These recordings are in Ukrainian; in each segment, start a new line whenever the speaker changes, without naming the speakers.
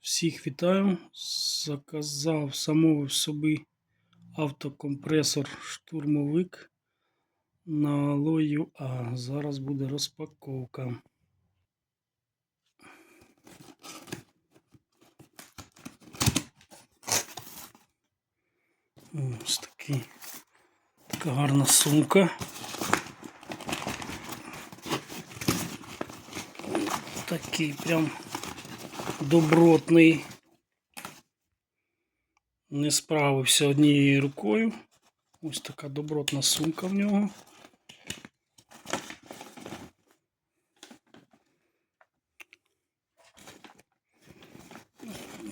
Всіх вітаю. Заказав, замовив собі автокомпресор штурмовик на алою А. Зараз буде розпаковка. Ось такий, така гарна сумка. Такий прям добротний. Не справився однією рукою. Ось така добротна сумка в нього.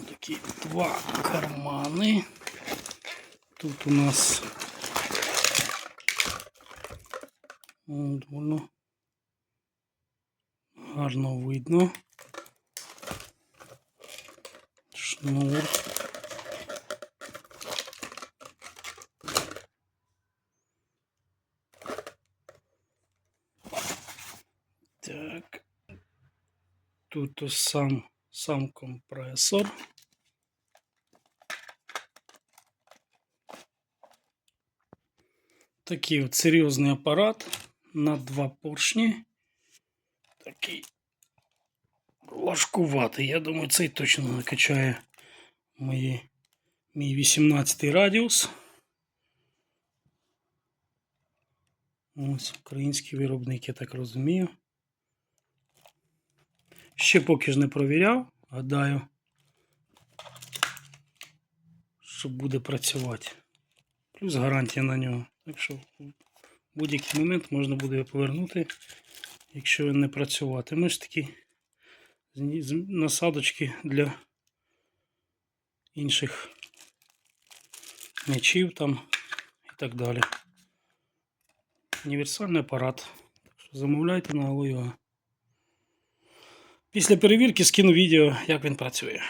Такі два кармани. Тут у нас довольно гарно видно. Шнур. Так. Тут сам, сам компресор. Такий от серйозний апарат на два поршні. Такий важкуватий. Я думаю, цей точно накачає мої, мій 18 радіус. Ось український виробник, я так розумію. Ще поки ж не провіряв, гадаю, що буде працювати. Плюс гарантія на нього. Так що в будь-який момент можна буде його повернути, якщо він не працюватиме. Ж такі з- з- насадочки для інших м'ячів там і так далі. Універсальний апарат. Так що замовляйте на його. Після перевірки скину відео, як він працює.